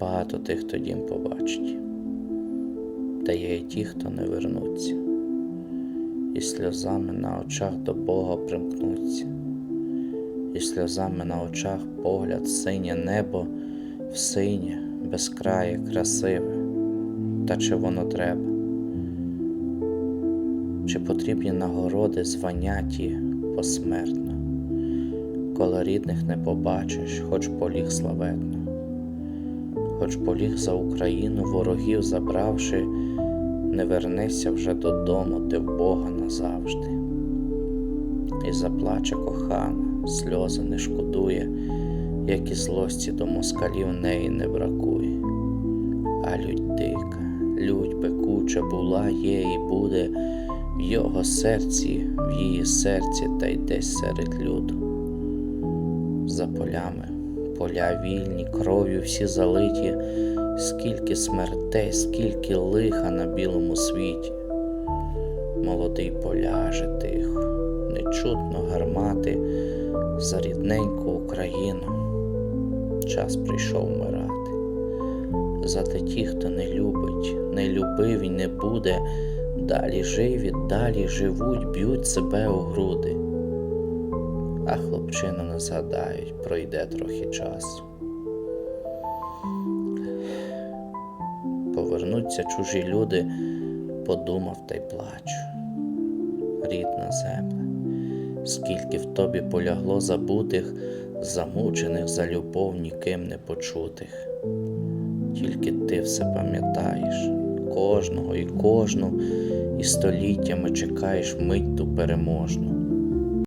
багато тих, хто дім побачить, та є і ті, хто не вернуться, і сльозами на очах до Бога примкнуться, і сльозами на очах погляд синє небо, в синє, безкрає, красиве, та чи воно треба? Чи потрібні нагороди звання ті посмертно, коли рідних не побачиш, хоч поліг славетно, хоч поліг за Україну ворогів забравши, не вернися вже додому, ти в Бога назавжди. І заплаче кохана, сльози не шкодує, як і злості до москалів неї не бракує. А лють дика, лють пекуча була, є і буде в його серці, в її серці та й десь серед люду. За полями, поля вільні, кров'ю всі залиті, скільки смертей, скільки лиха на білому світі. Молодий поляже тихо, не чутно гармати за рідненьку Україну. Час прийшов вмирати. Зате ті, хто не любить, не любив і не буде, далі живі, далі живуть, б'ють себе у груди. А хлопчину не згадають, пройде трохи часу. Повернуться чужі люди, подумав та й плачу. Рідна земля, скільки в тобі полягло забутих, замучених за любов ніким не почутих. Тільки ти все пам'ятаєш, кожного і кожну, і століттями чекаєш мить ту переможну.